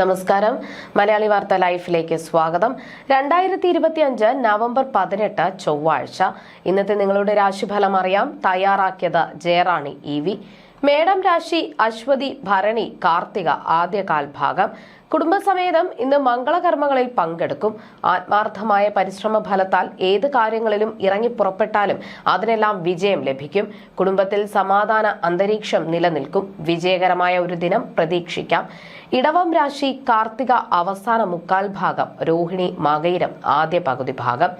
നമസ്കാരം. മലയാളി വാർത്ത ലൈഫിലേക്ക് സ്വാഗതം. രണ്ടായിരത്തി ഇരുപത്തി അഞ്ച് നവംബർ പതിനെട്ട് ചൊവ്വാഴ്ച. ഇന്നത്തെ നിങ്ങളുടെ രാശിഫലം അറിയാം. തയ്യാറാക്കിയത് ജയറാണി ഇ വി. മേടം രാശി അശ്വതി ഭരണി കാർത്തിക ആദ്യകാൽ ഭാഗം കുടുംബസമേതം ഇന്ന് മംഗളകർമ്മങ്ങളിൽ പങ്കെടുക്കും. ആത്മാർത്ഥമായ പരിശ്രമ ഫലത്താൽ ഏത് കാര്യങ്ങളിലും ഇറങ്ങി പുറപ്പെട്ടാലും അതിനെല്ലാം വിജയം ലഭിക്കും. കുടുംബത്തിൽ സമാധാന അന്തരീക്ഷം നിലനിൽക്കും. വിജയകരമായ ഒരു ദിനം പ്രതീക്ഷിക്കാം. ഇടവം രാശി കാർത്തിക അവസാന മുക്കാൽ ഭാഗം രോഹിണി മകയിരം ആദ്യ പകുതി ഭാഗം.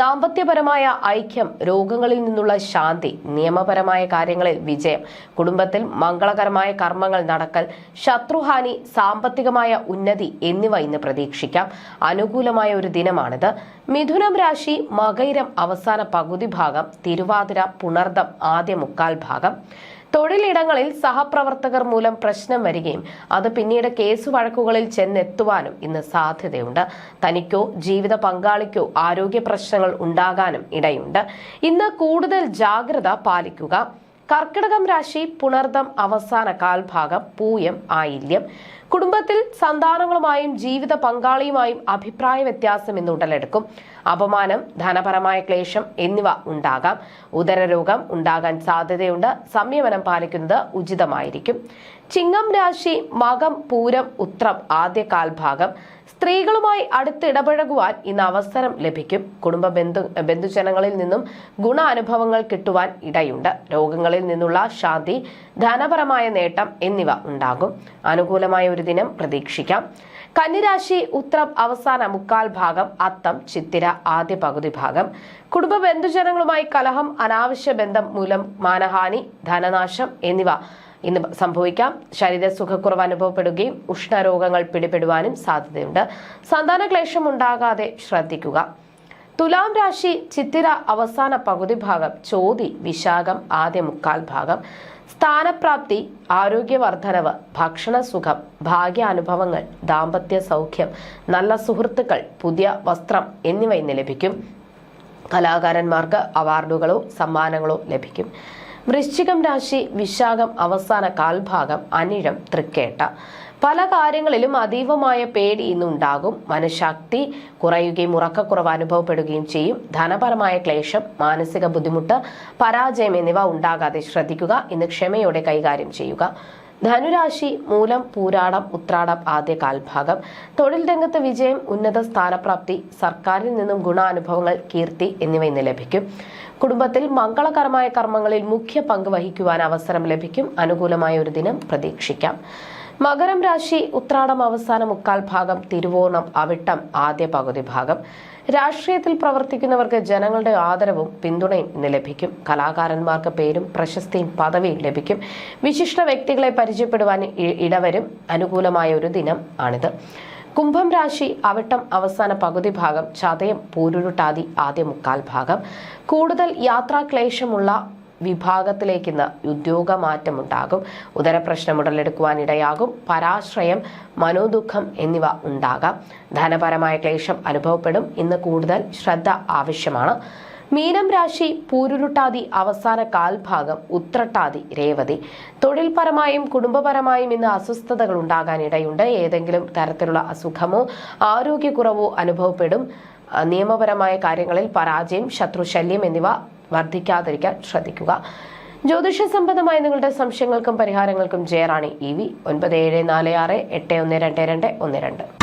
ദാമ്പത്യപരമായ ഐക്യം രോഗങ്ങളിൽ നിന്നുള്ള ശാന്തി നിയമപരമായ കാര്യങ്ങളിൽ വിജയം. കുടുംബത്തിൽ മംഗളകരമായ കർമ്മങ്ങൾ നടക്കൽ ശത്രുഹാനി സാമ്പത്തികമായ ഉന്നതി എന്നിവ ഇന്ന് പ്രതീക്ഷിക്കാം. അനുകൂലമായ ഒരു ദിനമാണിത്. മിഥുനം രാശി മകൈരം അവസാന പകുതി ഭാഗം തിരുവാതിര പുണർദം ആദ്യ മുക്കാൽ ഭാഗം. തൊഴിലിടങ്ങളിൽ സഹപ്രവർത്തകർ മൂലം പ്രശ്നം വരികയും അത് പിന്നീട് കേസ് വഴക്കുകളിൽ ചെന്നെത്തുവാനും ഇന്ന് സാധ്യതയുണ്ട്. തനിക്കോ ജീവിത പങ്കാളിക്കോ ആരോഗ്യ പ്രശ്നങ്ങൾ ഉണ്ടാകാനും ഇടയുണ്ട്. ഇന്ന് കൂടുതൽ ജാഗ്രത പാലിക്കുക. കർക്കിടകം രാശി പുണർദം അവസാന കാൽഭാഗം പൂയം ആയില്യം. കുടുംബത്തിൽ സന്താനങ്ങളുമായും ജീവിത പങ്കാളിയുമായും അഭിപ്രായ വ്യത്യാസം എന്ന് ഉടലെടുക്കും. അപമാനം ധനപരമായ ക്ലേശം എന്നിവ ഉണ്ടാകാം. ഉദരരോഗം ഉണ്ടാകാൻ സാധ്യതയുണ്ട്. സംയമനം പാലിക്കുന്നത് ഉചിതമായിരിക്കും. ചിങ്ങം രാശി മകം പൂരം ഉത്രം ആദ്യ കാൽഭാഗം സ്ത്രീകളുമായി അടുത്തിടപഴകുവാൻ ഇന്ന് അവസരം ലഭിക്കും. കുടുംബ ബന്ധു ബന്ധുജനങ്ങളിൽ നിന്നും ഗുണാനുഭവങ്ങൾ കിട്ടുവാൻ ഇടയുണ്ട്. രോഗങ്ങളിൽ നിന്നുള്ള ശാന്തി ധനപരമായ നേട്ടം എന്നിവ ഉണ്ടാകും. അനുകൂലമായ ഒരു ദിനം പ്രതീക്ഷിക്കാം. കന്നിരാശി ഉത്രം അവസാന മുക്കാൽ ഭാഗം അത്തം ചിത്തിര ആദ്യ പകുതി ഭാഗം. കുടുംബ ബന്ധുജനങ്ങളുമായി കലഹം അനാവശ്യ ബന്ധം മൂലം മാനഹാനി ധനനാശം എന്നിവ ഇന്ന് സംഭവിക്കാം. ശരീര സുഖക്കുറവ് അനുഭവപ്പെടുകയും ഉഷ്ണരോഗങ്ങൾ പിടിപെടുവാനും സാധ്യതയുണ്ട്. സന്താന ക്ലേശം ഉണ്ടാകാതെ ശ്രദ്ധിക്കുക. തുലാം രാശി ചിത്തിര അവസാന പകുതി ഭാഗം ചോതി വിശാഖം ആദ്യ മുക്കാൽ ഭാഗം സ്ഥാനപ്രാപ്തി ആരോഗ്യവർദ്ധനവ് ഭക്ഷണസുഖം ഭാഗ്യാനുഭവങ്ങൾ ദാമ്പത്യ സൗഖ്യം നല്ല സുഹൃത്തുക്കൾ പുതിയ വസ്ത്രം എന്നിവ ഇന്ന് ലഭിക്കും. കലാകാരന്മാർക്ക് അവാർഡുകളോ സമ്മാനങ്ങളോ ലഭിക്കും. വൃശ്ചികം രാശി വിശാഖം അവസാന കാൽഭാഗം അനിഴം തൃക്കേട്ട. പല കാര്യങ്ങളിലും അതീവമായ പേടി ഇന്നുണ്ടാകും. മനഃശക്തി കുറയുകയും ഉറക്കക്കുറവ് അനുഭവപ്പെടുകയും ചെയ്യും. ധനപരമായ ക്ലേശം മാനസിക ബുദ്ധിമുട്ട് പരാജയം എന്നിവ ഉണ്ടാകാതെ ശ്രദ്ധിക്കുക. ഇന്ന് ക്ഷമയോടെ കൈകാര്യം ചെയ്യുക. ധനുരാശി മൂലം പൂരാടം ഉത്രാടം ആദ്യ കാൽഭാഗം. തൊഴിൽ രംഗത്ത് വിജയം ഉന്നത സ്ഥാനപ്രാപ്തി സർക്കാരിൽ നിന്നും ഗുണാനുഭവങ്ങൾ കീർത്തി എന്നിവ ഇന്ന് ലഭിക്കും. കുടുംബത്തിൽ മംഗളകരമായ കർമ്മങ്ങളിൽ മുഖ്യ പങ്ക് വഹിക്കുവാൻ അവസരം ലഭിക്കും. അനുകൂലമായ ഒരു ദിനം പ്രതീക്ഷിക്കാം. മകരം രാശി ഉത്രാടം അവസാന മുക്കാൽ ഭാഗം തിരുവോണം അവിട്ടം ആദ്യ പകുതി ഭാഗം. രാഷ്ട്രീയത്തിൽ പ്രവർത്തിക്കുന്നവർക്ക് ജനങ്ങളുടെ ആദരവും പിന്തുണയും ഇന്ന് ലഭിക്കും കലാകാരന്മാർക്ക് പേരും പ്രശസ്തിയും പദവിയും ലഭിക്കും. വിശിഷ്ട വ്യക്തികളെ പരിചയപ്പെടുവാൻ ഇടവരും. അനുകൂലമായ ഒരു ദിനം ആണിത്. കുംഭം രാശി അവിട്ടം അവസാന പകുതി ഭാഗം ചതയം പൂരുരുട്ടാതി ആദ്യ മുക്കാൽ ഭാഗം. കൂടുതൽ യാത്രാക്ലേശമുള്ള വിഭാഗത്തിലേക്ക് ഇന്ന് ഉദ്യോഗമാറ്റമുണ്ടാകും. ഉദരപ്രശ്നം ഉടലെടുക്കുവാനിടയാകും പരാശ്രയം മനോദുഃഖം എന്നിവ ഉണ്ടാകാം. ധനപരമായ ക്ലേശം അനുഭവപ്പെടും. ഇന്ന് കൂടുതൽ ശ്രദ്ധ ആവശ്യമാണ്. മീനം രാശി പൂരുരുട്ടാതി അവസാന കാൽഭാഗം ഉത്രട്ടാതി രേവതി. തൊഴിൽപരമായും കുടുംബപരമായും ഇന്ന് അസ്വസ്ഥതകൾ ഉണ്ടാകാനിടയുണ്ട് ഏതെങ്കിലും തരത്തിലുള്ള അസുഖമോ ആരോഗ്യക്കുറവോ അനുഭവപ്പെടും. നിയമപരമായ കാര്യങ്ങളിൽ പരാജയം ശത്രുശല്യം എന്നിവ വർദ്ധിക്കാതിരിക്കാൻ ശ്രദ്ധിക്കുക. ജ്യോതിഷ സംബന്ധമായ നിങ്ങളുടെ സംശയങ്ങൾക്കും പരിഹാരങ്ങൾക്കും ജയറാണി. ഇ വി ഒൻപത് ഏഴ് നാല് ആറ് എട്ട് ഒന്ന് രണ്ട് രണ്ട് ഒന്ന് രണ്ട്.